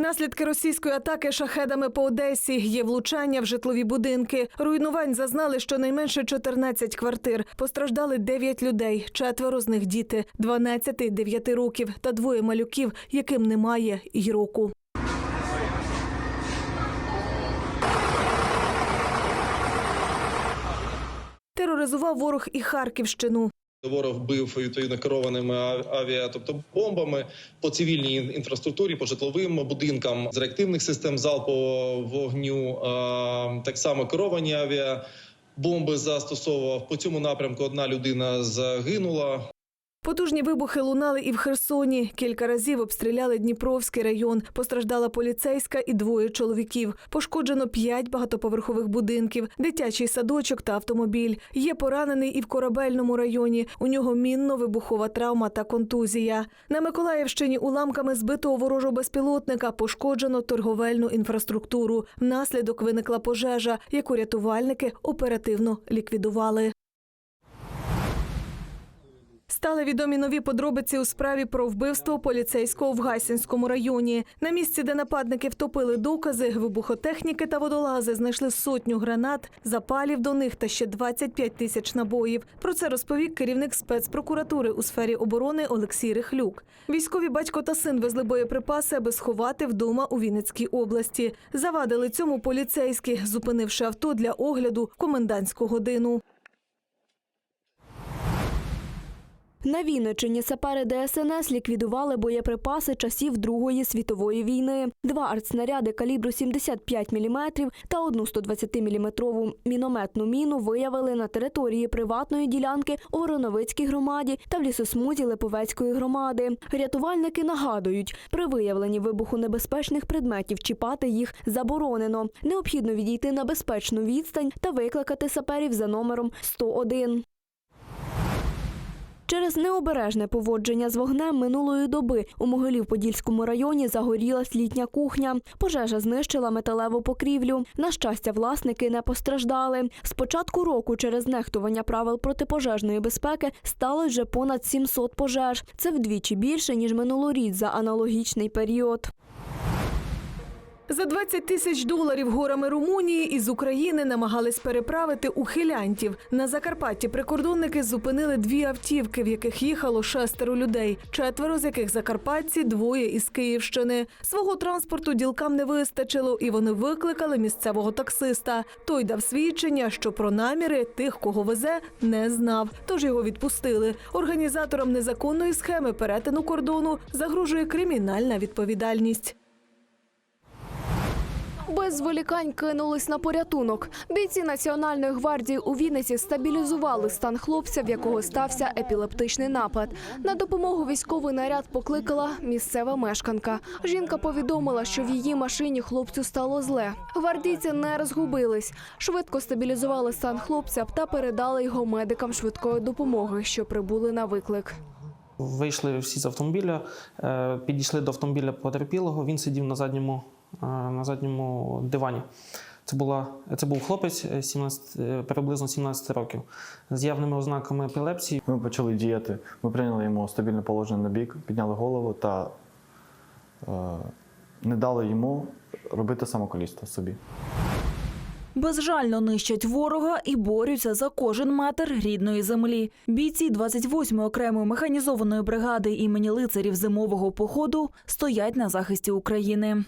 Наслідки російської атаки шахедами по Одесі є влучання в житлові будинки. Руйнувань зазнали щонайменше 14 квартир. Постраждали 9 людей, четверо з них діти, 12 – 9 років та двоє малюків, яким немає й року. Тероризував ворог і Харківщину. Ворог бив відповідно керованими ав- авіа, тобто бомбами по цивільній інфраструктурі, по житловим будинкам з реактивних систем залпового вогню. Так само керовані авіа. Бомби застосовував по цьому напрямку. Одна людина загинула. Потужні вибухи лунали і в Херсоні. Кілька разів обстріляли Дніпровський район. Постраждала поліцейська і двоє чоловіків. Пошкоджено п'ять багатоповерхових будинків, дитячий садочок та автомобіль. Є поранений і в корабельному районі. У нього мінно-вибухова травма та контузія. На Миколаївщині уламками збитого ворожого безпілотника пошкоджено торговельну інфраструктуру. Внаслідок виникла пожежа, яку рятувальники оперативно ліквідували. Стали відомі нові подробиці у справі про вбивство поліцейського в Гайсинському районі. На місці, де нападники втопили докази, вибухотехніки та водолази знайшли сотню гранат, запалів до них та ще 25 тисяч набоїв. Про це розповів керівник спецпрокуратури у сфері оборони Олексій Рихлюк. Військові батько та син везли боєприпаси, аби сховати вдома у Вінницькій області. Завадили цьому поліцейські, зупинивши авто для огляду комендантську годину. На Вінниччині сапери ДСНС ліквідували боєприпаси часів Другої світової війни. Два артснаряди калібру 75 мм та одну 120-мм мінометну міну виявили на території приватної ділянки у Вороновицькій громаді та в лісосмузі Липовецької громади. Рятувальники нагадують, при виявленні вибуху небезпечних предметів чіпати їх заборонено. Необхідно відійти на безпечну відстань та викликати саперів за номером 101. Через необережне поводження з вогнем минулої доби у Могилів-Подільському районі загорілась літня кухня. Пожежа знищила металеву покрівлю. На щастя, власники не постраждали. З початку року через нехтування правил протипожежної безпеки стало вже понад 700 пожеж. Це вдвічі більше, ніж минулоріч за аналогічний період. За 20 тисяч доларів горами Румунії із України намагались переправити ухилянтів. На Закарпатті прикордонники зупинили дві автівки, в яких їхало шестеро людей, четверо з яких закарпатці, двоє із Київщини. Свого транспорту ділкам не вистачило, і вони викликали місцевого таксиста. Той дав свідчення, що про наміри тих, кого везе, не знав. Тож його відпустили. Організаторам незаконної схеми перетину кордону загрожує кримінальна відповідальність. Без зволікань кинулись на порятунок. Бійці Національної гвардії у Вінниці стабілізували стан хлопця, в якого стався епілептичний напад. На допомогу військовий наряд покликала місцева мешканка. Жінка повідомила, що в її машині хлопцю стало зле. Гвардійці не розгубились. Швидко стабілізували стан хлопця та передали його медикам швидкої допомоги, що прибули на виклик. Вийшли всі з автомобіля, е, підійшли до автомобіля потерпілого. Він сидів на задньому, е, на задньому дивані. Це, була, це був хлопець е, 17, е, приблизно 17 років з явними ознаками епілепсії. Ми почали діяти. Ми прийняли йому стабільне положення на бік, підняли голову та е, не дали йому робити самоколісство собі. Безжально нищать ворога і борються за кожен метр рідної землі. Бійці 28-ї окремої механізованої бригади імені лицарів зимового походу стоять на захисті України.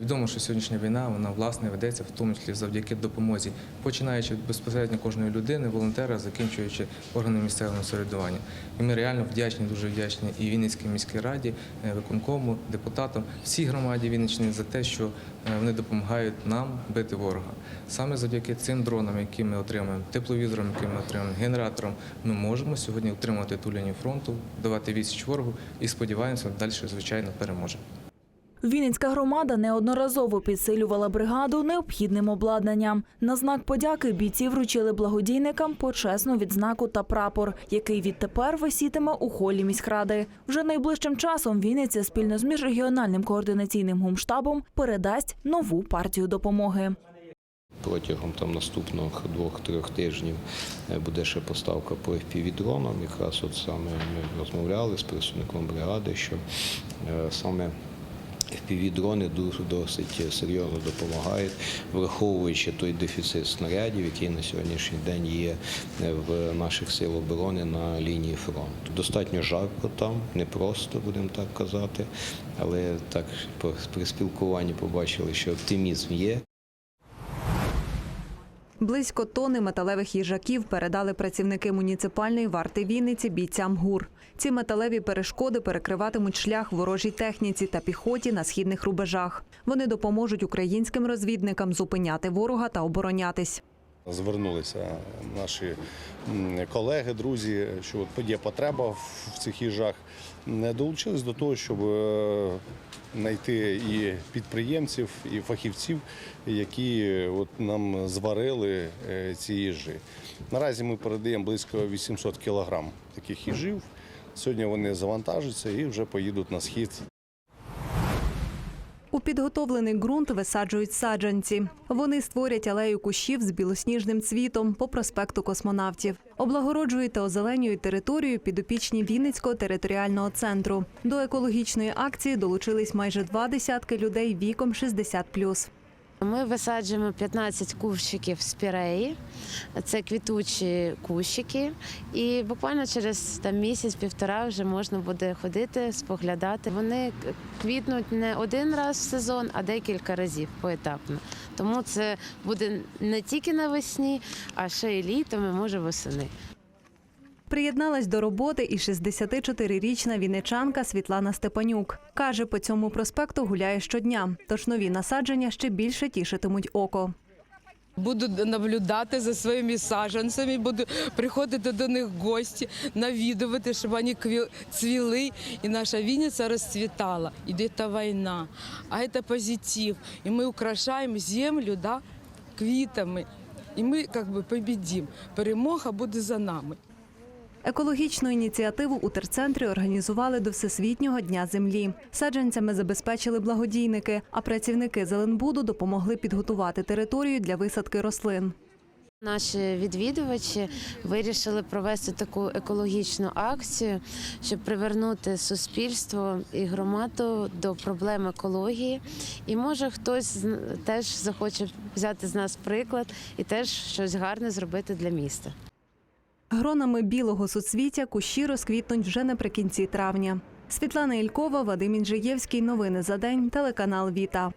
Відомо, що сьогоднішня війна вона власне ведеться в тому числі завдяки допомозі, починаючи безпосередньо кожної людини, волонтера, закінчуючи органами місцевого самоврядування. І ми реально вдячні, дуже вдячні і Вінницькій міській раді, е, виконкому, депутатам, всій громаді Вінниччини за те, що е, вони допомагають нам бити ворога. Саме завдяки цим дронам, які ми отримуємо, тепловізорам, які ми отримуємо, генераторам, ми можемо сьогодні утримувати ту лінію фронту, давати відсіч ворогу і сподіваємося, далі звичайно переможемо. Вінницька громада неодноразово підсилювала бригаду необхідним обладнанням. На знак подяки бійці вручили благодійникам почесну відзнаку та прапор, який відтепер висітиме у холі міськради. Вже найближчим часом Вінниця спільно з міжрегіональним координаційним гумштабом передасть нову партію допомоги. Протягом там наступних двох-трьох тижнів е, буде ще поставка по FPV-дронам. Якраз от саме ми розмовляли з представником бригади, що е, саме FPV-дрони дуже досить серйозно допомагають, враховуючи той дефіцит снарядів, який на сьогоднішній день є в наших сил оборони на лінії фронту. Достатньо жарко там, непросто, будемо так казати, але так при спілкуванні побачили, що оптимізм є. Близько тони металевих їжаків передали працівники муніципальної варти Вінниці бійцям ГУР. Ці металеві перешкоди перекриватимуть шлях ворожій техніці та піхоті на східних рубежах. Вони допоможуть українським розвідникам зупиняти ворога та оборонятись. Звернулися наші колеги, друзі, що є потреба в цих їжах. Не долучились до того, щоб е, знайти і підприємців, і фахівців, які от нам зварили е, ці їжі. Наразі ми передаємо близько 800 кілограм таких їжів. Сьогодні вони завантажаться і вже поїдуть на схід. У підготовлений ґрунт висаджують саджанці. Вони створять алею кущів з білосніжним цвітом по проспекту космонавтів. Облагороджують та озеленюють територію підопічні Вінницького територіального центру. До екологічної акції долучились майже два десятки людей віком 60+. Ми висаджуємо 15 кущиків спіреї, це квітучі кущики, і буквально через там місяць-півтора вже можна буде ходити, споглядати. Вони квітнуть не один раз в сезон, а декілька разів поетапно. Тому це буде не тільки навесні, а ще й літом, і може восени. Приєдналась до роботи і 64-річна вінничанка Світлана Степанюк. Каже, по цьому проспекту гуляє щодня, тож нові насадження ще більше тішитимуть око. Буду наблюдати за своїми саджанцями, буду приходити до них в гості, навідувати, щоб вони цвіли, і наша Вінниця розцвітала. Іде та війна, а це позитив. І ми украшаємо землю да, квітами. І ми як би побідім. Перемога буде за нами. Екологічну ініціативу у терцентрі організували до Всесвітнього дня землі. Саджанцями забезпечили благодійники, а працівники Зеленбуду допомогли підготувати територію для висадки рослин. Наші відвідувачі вирішили провести таку екологічну акцію, щоб привернути суспільство і громаду до проблем екології. І може хтось теж захоче взяти з нас приклад і теж щось гарне зробити для міста. Гронами білого соцвіття кущі розквітнуть вже наприкінці травня. Світлана Ількова, Вадим Інжиєвський. Новини за день. Телеканал Віта.